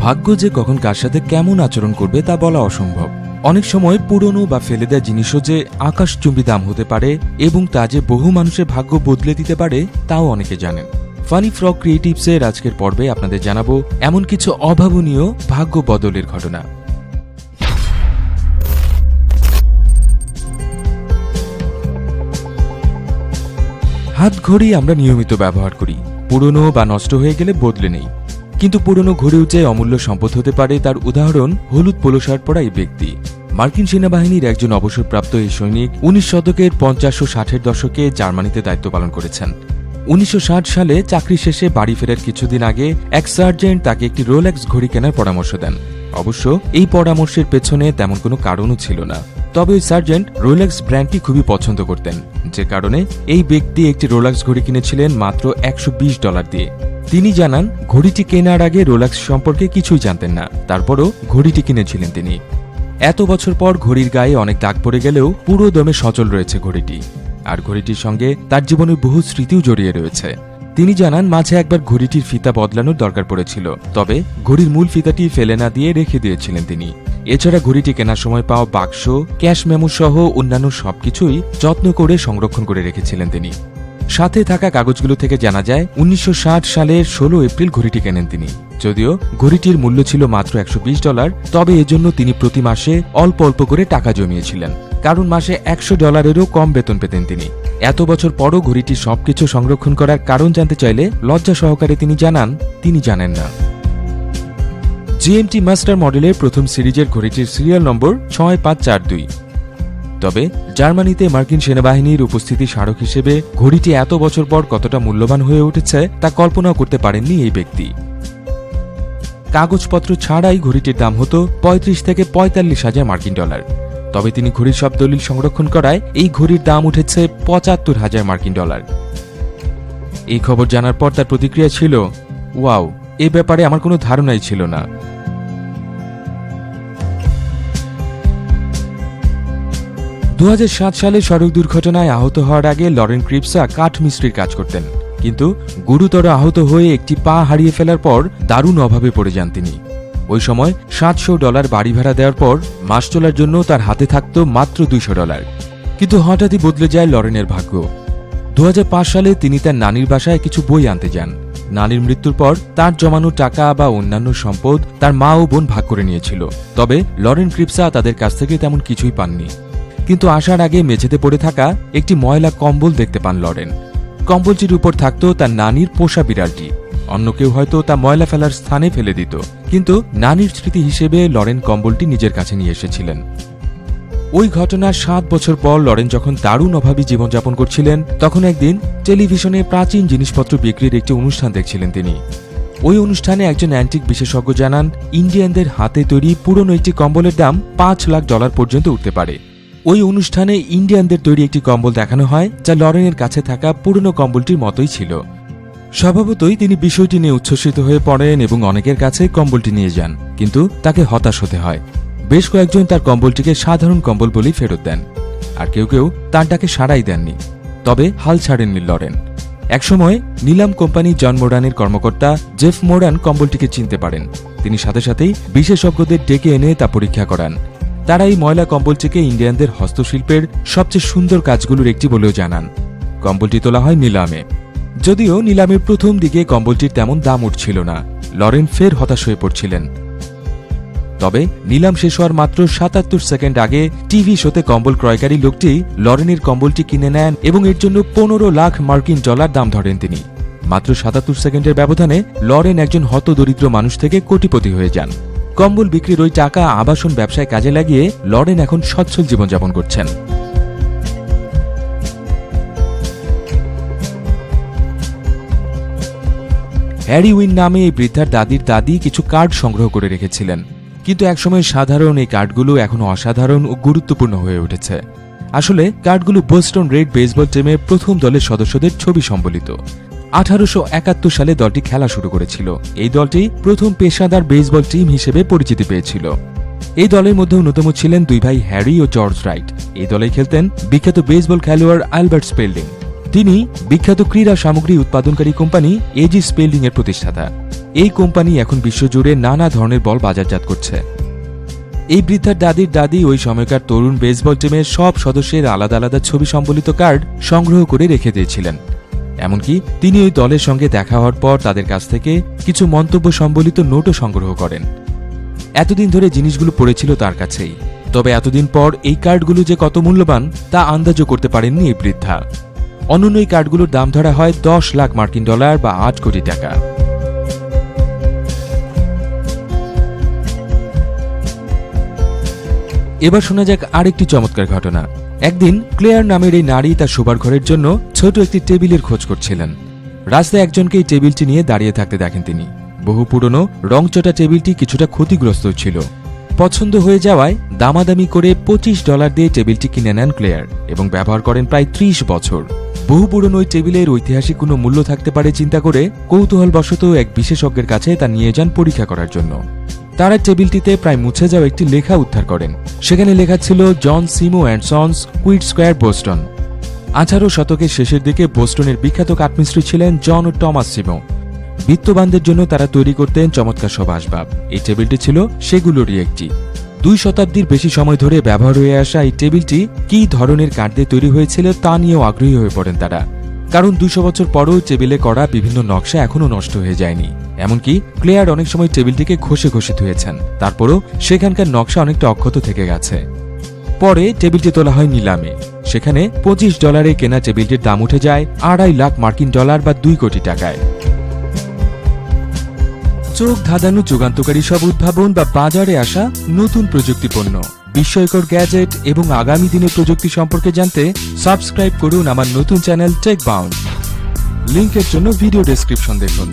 ভাগ্য যে কখন কার সাথে কেমন আচরণ করবে তা বলা অসম্ভব। অনেক সময় পুরনো বা ফেলে দেওয়া জিনিসও যে আকাশচুম্বী দাম হতে পারে এবং তা যে বহু মানুষের ভাগ্য বদলে দিতে পারে, তাও অনেকে জানেন। ফানি ফ্রক ক্রিয়েটিভসের আজকের পর্বে আপনাদের জানাব এমন কিছু অভাবনীয় ভাগ্য বদলের ঘটনা। হাত ঘড়ি আমরা নিয়মিত ব্যবহার করি। পুরনো বা নষ্ট হয়ে গেলে বদলে নেই। কিন্তু পুরনো ঘড়িও যে অমূল্য সম্পদ হতে পারে তার উদাহরণ হলুদ পোলো শার্ট পরা এই ব্যক্তি। মার্কিন সেনাবাহিনীর একজন অবসরপ্রাপ্ত এই সৈনিক উনিশ শতকের পঞ্চাশ ও ষাটের দশকে জার্মানিতে দায়িত্ব পালন করেছেন। উনিশশো ষাট সালে চাকরি শেষে বাড়ি ফেরার কিছুদিন আগে এক সার্জেন্ট তাকে একটি রোলেক্স ঘড়ি কেনার পরামর্শ দেন। অবশ্য এই পরামর্শের পেছনে তেমন কোনো কারণও ছিল না। তবে ওই সার্জেন্ট রোলেক্স ব্র্যান্ডটি খুবই পছন্দ করতেন। যে কারণে এই ব্যক্তি একটি রোলেক্স ঘড়ি কিনেছিলেন মাত্র একশো বিশ ডলার দিয়ে। তিনি জানান, ঘড়িটি কেনার আগে রোলেক্স সম্পর্কে কিছুই জানতেন না। তারপরও ঘড়িটি কিনেছিলেন তিনি। এত বছর পর ঘড়ির গায়ে অনেক দাগ পড়ে গেলেও পুরো দমে সচল রয়েছে ঘড়িটি। আর ঘড়িটির সঙ্গে তার জীবনের বহু স্মৃতিও জড়িয়ে রয়েছে। তিনি জানান, মাঝে একবার ঘড়িটির ফিতা বদলানোর দরকার পড়েছিল। তবে ঘড়ির মূল ফিতাটি ফেলে না দিয়ে রেখে দিয়েছিলেন তিনি। এছাড়া ঘড়িটি কেনার সময় পাওয়া বাক্স, ক্যাশ মেমো সহ অন্যান্য সবকিছুই যত্ন করে সংরক্ষণ করে রেখেছিলেন তিনি। সাথে থাকা কাগজগুলো থেকে জানা যায়, উনিশশো ষাট সালের ষোলো এপ্রিল ঘড়িটি কেনেন তিনি। যদিও ঘড়িটির মূল্য ছিল মাত্র একশো বিশ ডলার, তবে এজন্য তিনি প্রতি মাসে অল্প অল্প করে টাকা জমিয়েছিলেন। কারণ মাসে একশো ডলারেরও কম বেতন পেতেন তিনি। এত বছর পরও ঘড়িটির সবকিছু সংরক্ষণ করার কারণ জানতে চাইলে লজ্জা সহকারে তিনি জানান, তিনি জানেন না। জিএমটি মাস্টার মডেলের প্রথম সিরিজের ঘড়িটির সিরিয়াল নম্বর ছয় পাঁচ চার দুই। তবে জার্মানিতে মার্কিন সেনাবাহিনীর উপস্থিতি স্মারক হিসেবে ঘড়িটি এত বছর পর কতটা মূল্যবান হয়ে উঠেছে তা কল্পনাও করতে পারেননি এই ব্যক্তি। কাগজপত্র ছাড়াই ঘড়িটির দাম হতো পঁয়ত্রিশ থেকে পঁয়তাল্লিশ হাজার মার্কিন ডলার। তবে তিনি ঘড়ির সব দলিল সংরক্ষণ করায় এই ঘড়ির দাম উঠেছে পঁচাত্তর হাজার মার্কিন ডলার। এই খবর জানার পর তার প্রতিক্রিয়া ছিল, ওয়াও, এ ব্যাপারে আমার কোনো ধারণাই ছিল না। দু হাজার সাত সালে সড়ক দুর্ঘটনায় আহত হওয়ার আগে লরেন ক্রিপসা কাঠ মিস্ত্রির কাজ করতেন। কিন্তু গুরুতর আহত হয়ে একটি পা হারিয়ে ফেলার পর দারুণ অভাবে পড়ে যান তিনি। ওই সময় সাতশো ডলার বাড়ি ভাড়া দেওয়ার পর মাস চলার জন্য তার হাতে থাকত মাত্র দুইশো ডলার। কিন্তু হঠাৎই বদলে যায় লরেনের ভাগ্য। দু হাজার পাঁচ সালে তিনি তার নানির বাসায় কিছু বই আনতে যান। নানির মৃত্যুর পর তার জমানো টাকা বা অন্যান্য সম্পদ তার মা ও বোন ভাগ করে নিয়েছিল। তবে লরেন ক্রিপসা তাদের কাছ থেকে তেমন কিছুই পাননি। কিন্তু আসার আগে মেঝেতে পড়ে থাকা একটি ময়লা কম্বল দেখতে পান লরেন। কম্বলটির উপর থাকত তার নানির পোষা বিড়ালটি। অন্য কেউ হয়তো তা ময়লা ফেলার স্থানে ফেলে দিত। কিন্তু নানির স্মৃতি হিসেবে লরেন কম্বলটি নিজের কাছে নিয়ে এসেছিলেন। ওই ঘটনার সাত বছর পর লরেন যখন দারুণ অভাবী জীবনযাপন করছিলেন, তখন একদিন টেলিভিশনে প্রাচীন জিনিসপত্র বিক্রির একটি অনুষ্ঠান দেখছিলেন তিনি। ওই অনুষ্ঠানে একজন অ্যান্টিক বিশেষজ্ঞ জানান, ইন্ডিয়ানদের হাতে তৈরি পুরনো একটি কম্বলের দাম পাঁচ লাখ ডলার পর্যন্ত উঠতে পারে। ওই অনুষ্ঠানে ইন্ডিয়ানদের তৈরি একটি কম্বল দেখানো হয়, যা লরেনের কাছে থাকা পুরনো কম্বলটির মতোই ছিল। স্বভাবতই তিনি বিষয়টি নিয়ে উচ্ছ্বসিত হয়ে পড়েন এবং অনেকের কাছে কম্বলটি নিয়ে যান, কিন্তু তাকে হতাশ হতে হয়। বেশ কয়েকজন তার কম্বলটিকে সাধারণ কম্বল বলেই ফেরত দেন, আর কেউ কেউ তার ডাকে সাড়াই দেননি। তবে হাল ছাড়েননি লরেন। একসময় নিলাম কোম্পানি জন মোডানের কর্মকর্তা জেফ মোডান কম্বলটিকে চিনতে পারেন। তিনি সাথে সাথেই বিশেষজ্ঞদের ডেকে এনে তা পরীক্ষা করান। তারা এই ময়লা কম্বলটিকে ইন্ডিয়ানদের হস্তশিল্পের সবচেয়ে সুন্দর কাজগুলোর একটি বলেও জানান। কম্বলটি তোলা হয় নিলামে। যদিও নিলামের প্রথম দিকে কম্বলটির তেমন দাম উঠছিল না। লরেন ফের হতাশ হয়ে পড়ছিলেন। তবে নিলাম শেষ হওয়ার মাত্র সাতাত্তর সেকেন্ড আগে টিভি শোতে কম্বল ক্রয়কারী লোকটি লরেনের কম্বলটি কিনে নেন এবং এর জন্য পনেরো লাখ মার্কিন ডলার দাম ধরেন তিনি। মাত্র সাতাত্তর সেকেন্ডের ব্যবধানে লরেন একজন হতদরিদ্র মানুষ থেকে কোটিপতি হয়ে যান। কম্বল বিক্রির ওই টাকা আবাসন ব্যবসায় কাজে লাগিয়ে লরেন এখন সচ্ছল জীবনযাপন করছেন। হ্যারি উইন নামে এই বৃদ্ধার দাদির দাদি কিছু কার্ড সংগ্রহ করে রেখেছিলেন। কিন্তু একসময় সাধারণ এই কার্ডগুলো এখন অসাধারণ ও গুরুত্বপূর্ণ হয়ে উঠেছে। আসলে, কার্ডগুলো বোস্টন রেড বেসবল টিমের প্রথম দলের সদস্যদের ছবি সম্বলিত। আঠারোশো একাত্তর সালে দলটি খেলা শুরু করেছিল। এই দলটি প্রথম পেশাদার বেসবল টিম হিসেবে পরিচিতি পেয়েছিল। এই দলের মধ্যে অন্যতম ছিলেন দুই ভাই হ্যারি ও জর্জ রাইট। এই দলে খেলতেন বিখ্যাত বেসবল খেলোয়াড় অ্যালবার্ট স্পেল্ডিং। তিনি বিখ্যাত ক্রীড়া সামগ্রী উৎপাদনকারী কোম্পানি এজি স্পেল্ডিং এর প্রতিষ্ঠাতা। এই কোম্পানি এখন বিশ্বজুড়ে নানা ধরনের বল বাজারজাত করছে। এই বৃদ্ধার দাদির দাদি ওই সময়কার তরুণ বেসবল টিমের সব সদস্যের আলাদা আলাদা ছবি সম্বলিত কার্ড সংগ্রহ করে রেখে দিয়েছিলেন। এমনকি তিনি ওই দলের সঙ্গে দেখা হওয়ার পর তাদের কাছ থেকে কিছু মন্তব্য সম্বলিত নোটও সংগ্রহ করেন। এতদিন ধরে জিনিসগুলো পড়েছিল তার কাছেই। তবে এতদিন পর এই কার্ডগুলো যে কত মূল্যবান, তা আন্দাজও করতে পারেননি এই বৃদ্ধা। অন্যান্য এই কার্ডগুলোর দাম ধরা হয় দশ লাখ মার্কিন ডলার বা আট কোটি টাকা। এবার শোনা যাক আরেকটি চমৎকার ঘটনা। একদিন ক্লেয়ার নামের এই নারী তার শোবার ঘরের জন্য ছোট একটি টেবিলের খোঁজ করছিলেন। রাস্তায় একজনকে এই টেবিলটি নিয়ে দাঁড়িয়ে থাকতে দেখেন তিনি। বহু পুরনো, রংচটা টেবিলটি কিছুটা ক্ষতিগ্রস্ত ছিল। পছন্দ হয়ে যাওয়ায় দামাদামি করে পঁচিশ ডলার দিয়ে টেবিলটি কিনে নেন ক্লেয়ার এবং ব্যবহার করেন প্রায় ত্রিশ বছর। বহু পুরনো ওই টেবিলের ঐতিহাসিক কোনো মূল্য থাকতে পারে চিন্তা করে কৌতূহলবশত এক বিশেষজ্ঞের কাছে তা নিয়ে যান পরীক্ষা করার জন্য। তারা টেবিলটিতে প্রায় মুছে যাওয়া একটি লেখা উদ্ধার করেন। সেখানে লেখা ছিল, জন সিমো অ্যান্ড সন্স কুইট স্কোয়ার, বোস্টন। আঠারো শতকের শেষের দিকে বোস্টনের বিখ্যাত কাঠমিস্ত্রি ছিলেন জন ও টমাস সিমো। বিত্তবানদের জন্য তারা তৈরি করতেন চমৎকার সব আসবাব। এই টেবিলটি ছিল সেগুলোরই একটি। দুই শতাব্দীর বেশি সময় ধরে ব্যবহার হয়ে আসা এই টেবিলটি কি ধরনের কাঠ দিয়ে তৈরি হয়েছিল তা নিয়েও আগ্রহী হয়ে পড়েন তারা। কারণ দুশো বছর পরও টেবিলে করা বিভিন্ন নকশা এখনও নষ্ট হয়ে যায়নি। এমনকি ক্লেয়ার অনেক সময় টেবিলটিকে ঘষে ঘষে ধুয়েছেন। তারপরও সেখানকার নকশা অনেকটা অক্ষত থেকে গেছে। পরে টেবিলটি তোলা হয় নিলামে। সেখানে পঁচিশ ডলারে কেনা টেবিলটির দাম উঠে যায় আড়াই লাখ মার্কিন ডলার বা দুই কোটি টাকায়। চোখ ধাঁধানো যুগান্তকারী সব উদ্ভাবন বা বাজারে আসা নতুন প্রযুক্তি পণ্য বিস্ময়কর গ্যাজেট এবং আগামী দিনের প্রযুক্তি সম্পর্কে জানতে সাবস্ক্রাইব করুন আমার নতুন চ্যানেল টেক বাউন্ড লিঙ্কের জন্য ভিডিও ডেসক্রিপশন দেখুন।